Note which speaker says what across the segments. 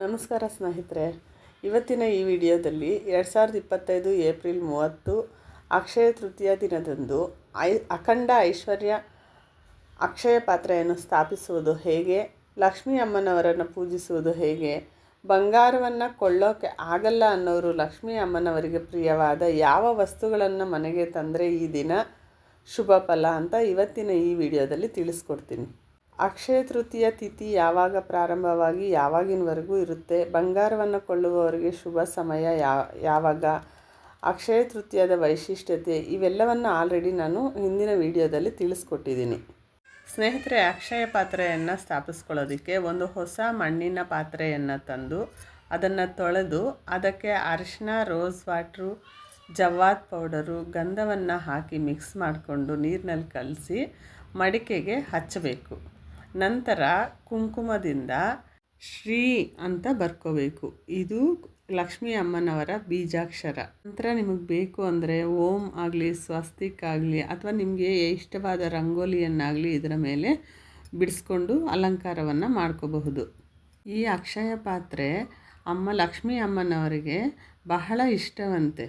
Speaker 1: ನಮಸ್ಕಾರ ಸ್ನೇಹಿತರೆ. ಇವತ್ತಿನ ಈ ವಿಡಿಯೋದಲ್ಲಿ ಎರಡು ಸಾವಿರದ ಇಪ್ಪತ್ತೈದು ಏಪ್ರಿಲ್ ಮೂವತ್ತು ಅಕ್ಷಯ ತೃತೀಯ ದಿನದಂದು ಐ ಅಖಂಡ ಐಶ್ವರ್ಯ ಅಕ್ಷಯ ಪಾತ್ರೆಯನ್ನು ಸ್ಥಾಪಿಸುವುದು ಹೇಗೆ? ಲಕ್ಷ್ಮೀ ಅಮ್ಮನವರನ್ನು ಪೂಜಿಸುವುದು ಹೇಗೆ? ಬಂಗಾರವನ್ನು ಕೊಳ್ಳೋಕೆ ಆಗಲ್ಲ ಅನ್ನೋರು ಲಕ್ಷ್ಮೀ ಅಮ್ಮನವರಿಗೆ ಪ್ರಿಯವಾದ ಯಾವ ವಸ್ತುಗಳನ್ನು ಮನೆಗೆ ತಂದರೆ ಈ ದಿನ ಶುಭ ಫಲ ಅಂತ ಇವತ್ತಿನ ಈ ವಿಡಿಯೋದಲ್ಲಿ ತಿಳಿಸ್ಕೊಡ್ತೀನಿ. ಅಕ್ಷಯ ತೃತೀಯ ತಿಥಿ ಯಾವಾಗ ಪ್ರಾರಂಭವಾಗಿ ಯಾವಾಗಿನವರೆಗೂ ಇರುತ್ತೆ? ಬಂಗಾರವನ್ನು ಕೊಳ್ಳುವವರಿಗೆ ಶುಭ ಸಮಯ ಯಾವಾಗ? ಅಕ್ಷಯ ತೃತೀಯದ ವೈಶಿಷ್ಟ್ಯತೆ ಇವೆಲ್ಲವನ್ನು ಆಲ್ರೆಡಿ ನಾನು ಹಿಂದಿನ ವಿಡಿಯೋದಲ್ಲಿ ತಿಳಿಸ್ಕೊಟ್ಟಿದ್ದೀನಿ. ಸ್ನೇಹಿತರೆ, ಅಕ್ಷಯ ಪಾತ್ರೆಯನ್ನು ಸ್ಥಾಪಿಸ್ಕೊಳ್ಳೋದಕ್ಕೆ ಒಂದು ಹೊಸ ಮಣ್ಣಿನ ಪಾತ್ರೆಯನ್ನು ತಂದು ಅದನ್ನು ತೊಳೆದು ಅದಕ್ಕೆ ಅರಿಶಿನ, ರೋಸ್ ವಾಟ್ರು ಜವ್ವಾದ್ ಪೌಡರು, ಗಂಧವನ್ನು ಹಾಕಿ ಮಿಕ್ಸ್ ಮಾಡಿಕೊಂಡು ನೀರಿನಲ್ಲಿ ಕಲಸಿ ಮಡಿಕೆಗೆ ಹಚ್ಚಬೇಕು. ನಂತರ ಕುಂಕುಮದಿಂದ ಶ್ರೀ ಅಂತ ಬರ್ಕೋಬೇಕು. ಇದು ಲಕ್ಷ್ಮೀ ಅಮ್ಮನವರ ಬೀಜಾಕ್ಷರ. ನಂತರ ನಿಮಗೆ ಬೇಕು ಅಂದರೆ ಓಂ ಆಗಲಿ, ಸ್ವಸ್ತಿಕ್ ಆಗಲಿ, ಅಥವಾ ನಿಮಗೆ ಇಷ್ಟವಾದ ರಂಗೋಲಿಯನ್ನಾಗಲಿ ಇದರ ಮೇಲೆ ಬಿಡಿಸ್ಕೊಂಡು ಅಲಂಕಾರವನ್ನು ಮಾಡ್ಕೋಬಹುದು. ಈ ಅಕ್ಷಯ ಪಾತ್ರೆ ಅಮ್ಮ, ಲಕ್ಷ್ಮೀ ಅಮ್ಮನವರಿಗೆ ಬಹಳ ಇಷ್ಟವಂತೆ.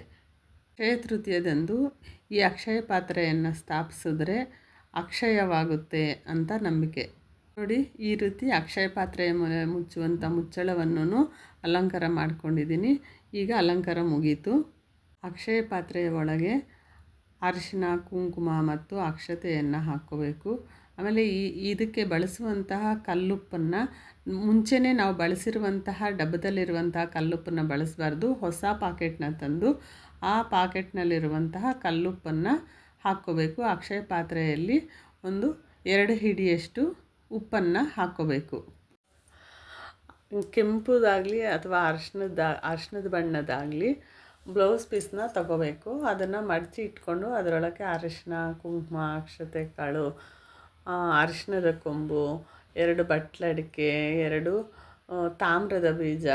Speaker 1: ಅಕ್ಷಯ ತೃತೀಯದಂದು ಈ ಅಕ್ಷಯ ಪಾತ್ರೆಯನ್ನು ಸ್ಥಾಪಿಸಿದ್ರೆ ಅಕ್ಷಯವಾಗುತ್ತೆ ಅಂತ ನಂಬಿಕೆ. ನೋಡಿ, ಈ ರೀತಿ ಅಕ್ಷಯ ಪಾತ್ರೆಯ ಮುಚ್ಚುವಂಥ ಮುಚ್ಚಳವನ್ನು ಅಲಂಕಾರ ಮಾಡ್ಕೊಂಡಿದ್ದೀನಿ. ಈಗ ಅಲಂಕಾರ ಮುಗೀತು. ಅಕ್ಷಯ ಪಾತ್ರೆಯ ಒಳಗೆ ಅರಿಶಿನ, ಕುಂಕುಮ ಮತ್ತು ಅಕ್ಷತೆಯನ್ನು ಹಾಕ್ಕೋಬೇಕು. ಆಮೇಲೆ ಈ, ಇದಕ್ಕೆ ಬಳಸುವಂತಹ ಕಲ್ಲುಪ್ಪನ್ನು ಮುಂಚೆನೇ ನಾವು ಬಳಸಿರುವಂತಹ ಡಬ್ಬದಲ್ಲಿರುವಂತಹ ಕಲ್ಲುಪ್ಪನ್ನು ಬಳಸಬಾರ್ದು. ಹೊಸ ಪಾಕೆಟ್ನ ತಂದು ಆ ಪಾಕೆಟ್ನಲ್ಲಿರುವಂತಹ ಕಲ್ಲುಪ್ಪನ್ನು ಹಾಕ್ಕೋಬೇಕು. ಅಕ್ಷಯ ಪಾತ್ರೆಯಲ್ಲಿ ಒಂದು ಎರಡು ಹಿಡಿಯಷ್ಟು ಉಪ್ಪನ್ನು ಹಾಕ್ಕೋಬೇಕು ಕೆಂಪುದಾಗಲಿ ಅಥವಾ ಅರ್ಶಿನದ ಅರ್ಶಿನದ ಬಣ್ಣದಾಗಲಿ ಬ್ಲೌಸ್ ಪೀಸ್ನ ತಗೋಬೇಕು. ಅದನ್ನು ಮಡಚಿ ಇಟ್ಕೊಂಡು ಅದರೊಳಗೆ ಅರಿಶಿನ ಕುಂಕುಮ, ಅಕ್ಷತೆ, ಕಾಳು ಅರಿಶಿನದ ಕೊಂಬು, ಎರಡು ಬಟ್ಲಡಿಕೆ ಎರಡು ತಾಮ್ರದ ಬೀಜ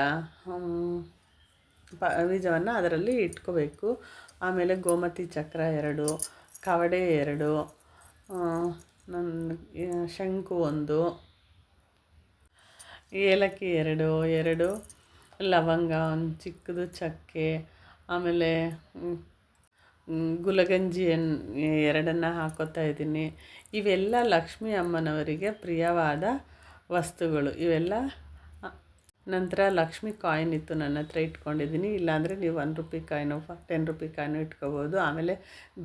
Speaker 1: ಬೀಜವನ್ನು ಅದರಲ್ಲಿ ಇಟ್ಕೋಬೇಕು. ಆಮೇಲೆ ಗೋಮತಿ ಚಕ್ರ ಎರಡು, ಕವಡೆ ಎರಡು ನನ್ನ ಶಂಕು ಒಂದು, ಏಲಕ್ಕಿ ಎರಡು ಎರಡು, ಲವಂಗ ಒಂದು ಚಿಕ್ಕದು ಚಕ್ಕೆ, ಆಮೇಲೆ ಗುಲಗಂಜಿ ಎರಡನ್ನು ಹಾಕೋತಾ ಇದ್ದೀನಿ. ಇವೆಲ್ಲ ಲಕ್ಷ್ಮೀ ಅಮ್ಮನವರಿಗೆ ಪ್ರಿಯವಾದ ವಸ್ತುಗಳು. ಇವೆಲ್ಲ ನಂತರ ಲಕ್ಷ್ಮಿ ಕಾಯಿನ್ ಇತ್ತು ನನ್ನ ಹತ್ರ ಇಟ್ಕೊಂಡಿದ್ದೀನಿ. ಇಲ್ಲಾಂದರೆ ನೀವು one rupee coin ten rupee coin ಇಟ್ಕೋಬೋದು. ಆಮೇಲೆ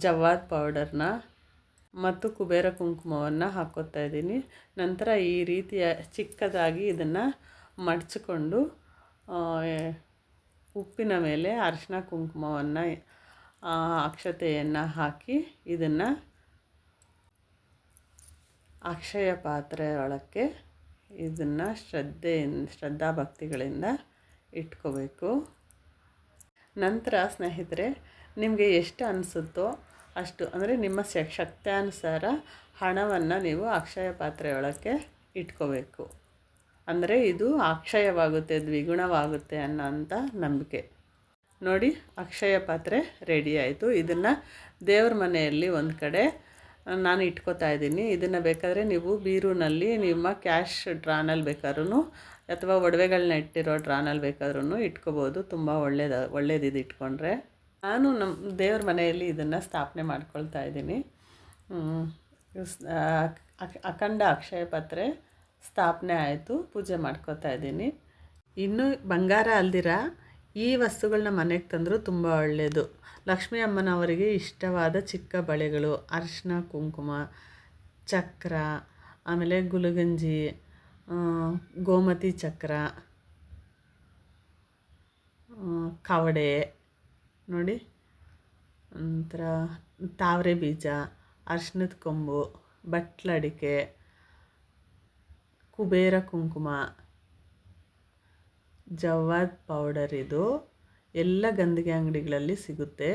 Speaker 1: ಜವಾದ್ ಪೌಡರ್ನ ಮತ್ತು ಕುಬೇರ ಕುಂಕುಮವನ್ನು ಹಾಕ್ಕೋತಾ ಇದ್ದೀನಿ. ನಂತರ ಈ ರೀತಿಯ ಚಿಕ್ಕದಾಗಿ ಇದನ್ನು ಮಡಚಿಕೊಂಡು ಉಪ್ಪಿನ ಮೇಲೆ ಅರಿಶಿನ ಕುಂಕುಮವನ್ನು ಅಕ್ಷತೆಯನ್ನು ಹಾಕಿ ಇದನ್ನು ಅಕ್ಷಯ ಪಾತ್ರೆಯೊಳಕ್ಕೆ ಇದನ್ನು ಶ್ರದ್ಧೆಯಿಂದ ಶ್ರದ್ಧಾಭಕ್ತಿಗಳಿಂದ ಇಟ್ಕೋಬೇಕು. ನಂತರ ಸ್ನೇಹಿತರೆ, ನಿಮಗೆ ಎಷ್ಟು ಅನಿಸುತ್ತೋ ಅಷ್ಟು. ಅಂದರೆ ನಿಮ್ಮ ಶಕ್ತ್ಯಾನುಸಾರ ಹಣವನ್ನು ನೀವು ಅಕ್ಷಯ ಪಾತ್ರೆಯೊಳಕ್ಕೆ ಇಟ್ಕೋಬೇಕು. ಅಂದರೆ ಇದು ಅಕ್ಷಯವಾಗುತ್ತೆ ದ್ವಿಗುಣವಾಗುತ್ತೆ ಅನ್ನೋ ಅಂಥ ನಂಬಿಕೆ. ನೋಡಿ, ಅಕ್ಷಯ ಪಾತ್ರೆ ರೆಡಿ ಆಯಿತು. ಇದನ್ನು ದೇವ್ರ ಮನೆಯಲ್ಲಿ ಒಂದು ಕಡೆ ನಾನು ಇಟ್ಕೋತಾ ಇದ್ದೀನಿ. ಇದನ್ನು ಬೇಕಾದರೆ ನೀವು ಬೀರೂನಲ್ಲಿ ನಿಮ್ಮ ಕ್ಯಾಶ್ ಡ್ರಾನಲ್ಲಿ ಬೇಕಾದ್ರೂ ಅಥವಾ ಒಡವೆಗಳನ್ನ ಇಟ್ಟಿರೋ ಡ್ರಾನಲ್ಲಿ ಬೇಕಾದ್ರೂ ಇಟ್ಕೋಬೋದು. ತುಂಬ ಒಳ್ಳೇದು, ಒಳ್ಳೇದಿದು ಇಟ್ಕೊಂಡ್ರೆ. ನಾನು ನಮ್ಮ ದೇವ್ರ ಮನೆಯಲ್ಲಿ ಇದನ್ನು ಸ್ಥಾಪನೆ ಮಾಡ್ಕೊಳ್ತಾ ಇದ್ದೀನಿ. ಅಖಂಡ ಅಕ್ಷಯ ಪಾತ್ರೆ ಸ್ಥಾಪನೆ ಆಯಿತು, ಪೂಜೆ ಮಾಡ್ಕೋತಾ ಇದ್ದೀನಿ. ಇನ್ನು ಬಂಗಾರ ಅಲ್ದಿರ, ಈ ವಸ್ತುಗಳನ್ನ ಮನೆಗೆ ತಂದರೂ ತುಂಬ ಒಳ್ಳೆಯದು ಲಕ್ಷ್ಮೀ ಅಮ್ಮನವರಿಗೆ ಇಷ್ಟವಾದ ಚಿಕ್ಕ ಬಳೆಗಳು, ಅರಿಶಿನ, ಕುಂಕುಮ, ಚಕ್ರ, ಆಮೇಲೆ ಗುಲಗಂಜಿ ಗೋಮತಿ ಚಕ್ರ ಕವಡೆ ನೋಡಿ. ನಂತರ ತಾವರೆ ಬೀಜ ಅರ್ಶಿನದ ಕೊಂಬು ಬಟ್ಲಡಿಕೆ ಕುಬೇರ ಕುಂಕುಮ ಜವಾದ್ ಪೌಡರ್ ಇದು. ಎಲ್ಲ ಗಂದಿಗೆ ಅಂಗಡಿಗಳಲ್ಲಿ ಸಿಗುತ್ತೆ.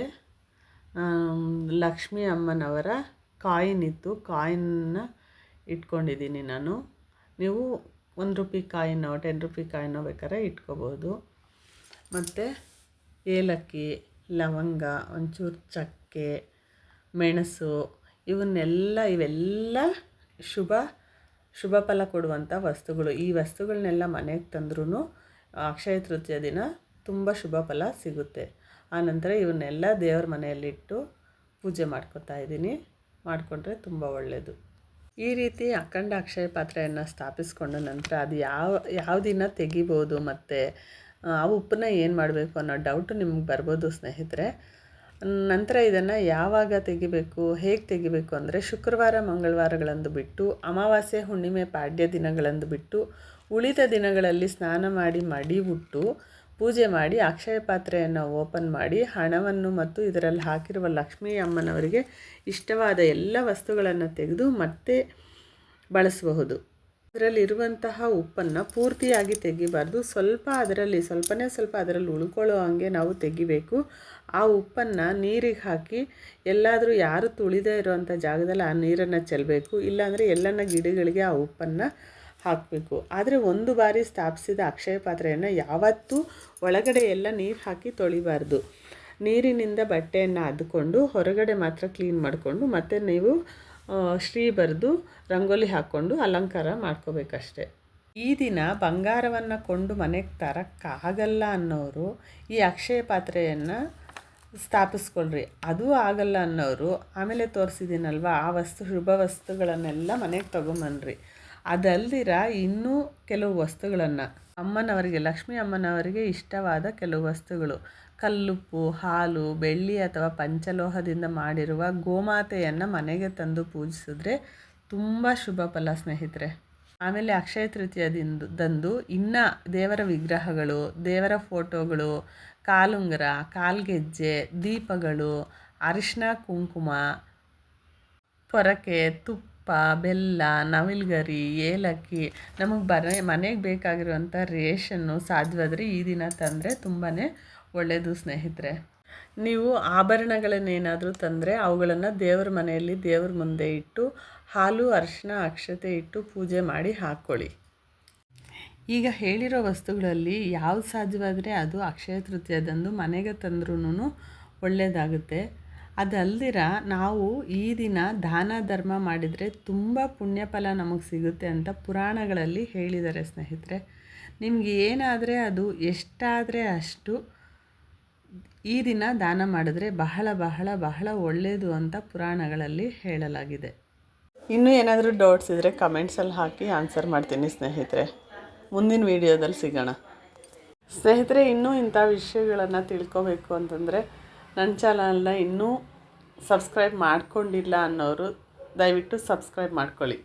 Speaker 1: ಲಕ್ಷ್ಮೀ ಅಮ್ಮನವರ ಕಾಯಿನ್ ಇತ್ತು ಕಾಯಿನ್ನ ಇಟ್ಕೊಂಡಿದ್ದೀನಿ ನಾನು. ನೀವು ಒಂದು ರೂಪಾಯಿ ಕಾಯಿನೋ ಟೆನ್ ರುಪಿ ಕಾಯಿನೋ ಬೇಕಾದ್ರೆ ಇಟ್ಕೋಬೋದು. ಮತ್ತು ಏಲಕ್ಕಿ. ಲವಂಗ, ಒಂಚೂರು ಚಕ್ಕೆ, ಮೆಣಸು, ಇವನ್ನೆಲ್ಲ, ಇವೆಲ್ಲ ಶುಭ ಶುಭ ಫಲ ಕೊಡುವಂಥ ವಸ್ತುಗಳು. ಈ ವಸ್ತುಗಳನ್ನೆಲ್ಲ ಮನೆಗೆ ತಂದ್ರೂ ಅಕ್ಷಯ ತೃತೀಯ ದಿನ ತುಂಬ ಶುಭ ಫಲ ಸಿಗುತ್ತೆ. ಆನಂತರ ಇವನ್ನೆಲ್ಲ ದೇವ್ರ ಮನೆಯಲ್ಲಿಟ್ಟು ಪೂಜೆ ಮಾಡ್ಕೊತಾ ಇದ್ದೀನಿ. ಮಾಡಿಕೊಂಡ್ರೆ ತುಂಬ ಒಳ್ಳೆಯದು ಈ ರೀತಿ ಅಖಂಡ ಅಕ್ಷಯ ಪಾತ್ರೆಯನ್ನು ಸ್ಥಾಪಿಸ್ಕೊಂಡ ನಂತರ ಅದು ಯಾವ ಯಾವ ದಿನ ತೆಗಿಬೋದು ಮತ್ತು ಆ ಉಪ್ಪನ್ನ ಏನು ಮಾಡಬೇಕು ಅನ್ನೋ ಡೌಟು ನಿಮ್ಗೆ ಬರ್ಬೋದು ಸ್ನೇಹಿತರೆ. ನಂತರ ಇದನ್ನು ಯಾವಾಗ ತೆಗಿಬೇಕು, ಹೇಗೆ ತೆಗಿಬೇಕು ಅಂದರೆ ಶುಕ್ರವಾರ, ಮಂಗಳವಾರಗಳಂದು ಬಿಟ್ಟು, ಅಮಾವಾಸ್ಯೆ, ಹುಣ್ಣಿಮೆ, ಪಾಡ್ಯ ದಿನಗಳಂದು ಬಿಟ್ಟು, ಉಳಿದ ದಿನಗಳಲ್ಲಿ ಸ್ನಾನ ಮಾಡಿ ಮಡಿ ಉಟ್ಟು, ಪೂಜೆ ಮಾಡಿ ಅಕ್ಷಯ ಪಾತ್ರೆಯನ್ನು ಓಪನ್ ಮಾಡಿ ಹಣವನ್ನು ಮತ್ತು ಇದರಲ್ಲಿ ಹಾಕಿರುವ ಲಕ್ಷ್ಮೀ ಅಮ್ಮನವರಿಗೆ ಇಷ್ಟವಾದ ಎಲ್ಲ ವಸ್ತುಗಳನ್ನು ತೆಗೆದು ಮತ್ತೆ ಬಳಸಬಹುದು. ಅದರಲ್ಲಿರುವಂತಹ ಉಪ್ಪನ್ನು ಪೂರ್ತಿಯಾಗಿ ತೆಗಿಬಾರ್ದು. ಸ್ವಲ್ಪ ಅದರಲ್ಲಿ, ಸ್ವಲ್ಪನೇ ಸ್ವಲ್ಪ ಅದರಲ್ಲಿ ಉಳ್ಕೊಳ್ಳೋ ಹಾಗೆ ನಾವು ತೆಗಿಬೇಕು. ಆ ಉಪ್ಪನ್ನು ನೀರಿಗೆ ಹಾಕಿ ಎಲ್ಲಾದರೂ ಯಾರು ತುಳಿದೇ ಇರುವಂಥ ಜಾಗದಲ್ಲಿ ಆ ನೀರನ್ನು ಚೆಲ್ಲಬೇಕು ಇಲ್ಲಾಂದರೆ ಎಲ್ಲನ ಗಿಡಗಳಿಗೆ ಆ ಉಪ್ಪನ್ನು ಹಾಕಬೇಕು. ಆದರೆ ಒಂದು ಬಾರಿ ಸ್ಥಾಪಿಸಿದ ಅಕ್ಷಯ ಪಾತ್ರೆಯನ್ನು ಯಾವತ್ತೂ ಒಳಗಡೆ ಎಲ್ಲ ನೀರು ಹಾಕಿ ತೊಳಿಬಾರ್ದು. ನೀರಿನಿಂದ ಬಟ್ಟೆಯನ್ನು ಅದ್ಕೊಂಡು ಹೊರಗಡೆ ಮಾತ್ರ ಕ್ಲೀನ್ ಮಾಡಿಕೊಂಡು ಮತ್ತು ನೀವು ಶ್ರೀ ಬರೆದು ರಂಗೋಲಿ ಹಾಕ್ಕೊಂಡು ಅಲಂಕಾರ ಮಾಡ್ಕೋಬೇಕಷ್ಟೆ. ಈ ದಿನ ಬಂಗಾರವನ್ನು ಕೊಂಡು ಮನೆಗೆ ತರೋಕ್ಕಾಗಲ್ಲ ಅನ್ನೋರು ಈ ಅಕ್ಷಯ ಪಾತ್ರೆಯನ್ನು ಸ್ಥಾಪಿಸ್ಕೊಳ್ರಿ. ಅದು ಆಗಲ್ಲ ಅನ್ನೋರು ಆಮೇಲೆ ತೋರಿಸಿದ್ದೀನಲ್ವ ಆ ವಸ್ತು, ಶುಭ ವಸ್ತುಗಳನ್ನೆಲ್ಲ ಮನೆಗೆ ತೊಗೊಂಬನ್ರಿ. ಅದಲ್ದಿರ ಇನ್ನೂ ಕೆಲವು ವಸ್ತುಗಳನ್ನು. ಅಮ್ಮನವರಿಗೆ, ಲಕ್ಷ್ಮೀ ಅಮ್ಮನವರಿಗೆ ಇಷ್ಟವಾದ ಕೆಲವು ವಸ್ತುಗಳು. ಕಲ್ಲುಪ್ಪು, ಹಾಲು, ಬೆಳ್ಳಿ ಅಥವಾ ಪಂಚಲೋಹದಿಂದ ಮಾಡಿರುವ ಗೋಮಾತೆಯನ್ನು ಮನೆಗೆ ತಂದು ಪೂಜಿಸಿದ್ರೆ ತುಂಬ ಶುಭ ಫಲ ಸ್ನೇಹಿತರೆ. ಆಮೇಲೆ ಅಕ್ಷಯ ತೃತೀಯದಿಂದ ದಂದು ಇನ್ನು ದೇವರ ವಿಗ್ರಹಗಳು, ದೇವರ ಫೋಟೋಗಳು, ಕಾಲುಂಗರ, ಕಾಲ್ಗೆಜ್ಜೆ, ದೀಪಗಳು, ಅರಿಶಿನ, ಕುಂಕುಮ ಪೊರಕೆ ತುಪ್ಪ, ಬೆಲ್ಲ, ನವಿಲ್ಗರಿ, ಏಲಕ್ಕಿ, ನಮಗೆ ಬರ ಮನೆಗೆ ಬೇಕಾಗಿರುವಂಥ ರೇಷನ್ನು ಸಾಧ್ಯವಾದರೆ ಈ ದಿನ ತಂದರೆ ತುಂಬಾ ಒಳ್ಳೆಯದು ಸ್ನೇಹಿತರೆ. ನೀವು ಆಭರಣಗಳನ್ನೇನಾದರೂ ತಂದರೆ ಅವುಗಳನ್ನು ದೇವರ ಮನೆಯಲ್ಲಿ ದೇವ್ರ ಮುಂದೆ ಇಟ್ಟು ಹಾಲು, ಅರಿಶಿನ, ಅಕ್ಷತೆ ಇಟ್ಟು ಪೂಜೆ ಮಾಡಿ ಹಾಕ್ಕೊಳ್ಳಿ ಈಗ ಹೇಳಿರೋ ವಸ್ತುಗಳಲ್ಲಿ ಯಾವ ಸಾಧ್ಯವಾದರೆ ಅದು ಅಕ್ಷಯ ತೃತೀಯದಂದು ಮನೆಗೆ ತಂದ್ರೂ ಒಳ್ಳೆಯದಾಗುತ್ತೆ ಅದಲ್ದಿರ ನಾವು ಈ ದಿನ ದಾನ, ಧರ್ಮ ಮಾಡಿದರೆ ತುಂಬ ಪುಣ್ಯ ಫಲ ನಮಗೆ ಸಿಗುತ್ತೆ ಅಂತ ಪುರಾಣಗಳಲ್ಲಿ ಹೇಳಿದ್ದಾರೆ ಸ್ನೇಹಿತರೆ. ನಿಮಗೆ ಏನಾದರೆ ಅದು ಎಷ್ಟಾದರೆ ಅಷ್ಟು ಈ ದಿನ ದಾನ ಮಾಡಿದ್ರೆ ಬಹಳ ಬಹಳ ಬಹಳ ಒಳ್ಳೆಯದು ಅಂತ ಪುರಾಣಗಳಲ್ಲಿ ಹೇಳಲಾಗಿದೆ. ಇನ್ನೂ ಏನಾದರೂ ಡೌಟ್ಸ್ ಇದ್ದರೆ ಕಮೆಂಟ್ಸಲ್ಲಿ ಹಾಕಿ ಆನ್ಸರ್ ಮಾಡ್ತೀನಿ ಸ್ನೇಹಿತರೆ. ಮುಂದಿನ ವಿಡಿಯೋದಲ್ಲಿ ಸಿಗೋಣ. ಸ್ನೇಹಿತರೆ, ಇನ್ನೂ ಇಂಥ ವಿಷಯಗಳನ್ನು ತಿಳ್ಕೊಬೇಕು ಅಂತಂದರೆ ನನ್ನ ಚಾನಲ್ನ ಇನ್ನೂ ಸಬ್ಸ್ಕ್ರೈಬ್ ಮಾಡ್ಕೊಂಡಿಲ್ಲ ಅನ್ನೋರು ದಯವಿಟ್ಟು ಸಬ್ಸ್ಕ್ರೈಬ್ ಮಾಡ್ಕೊಳ್ಳಿ.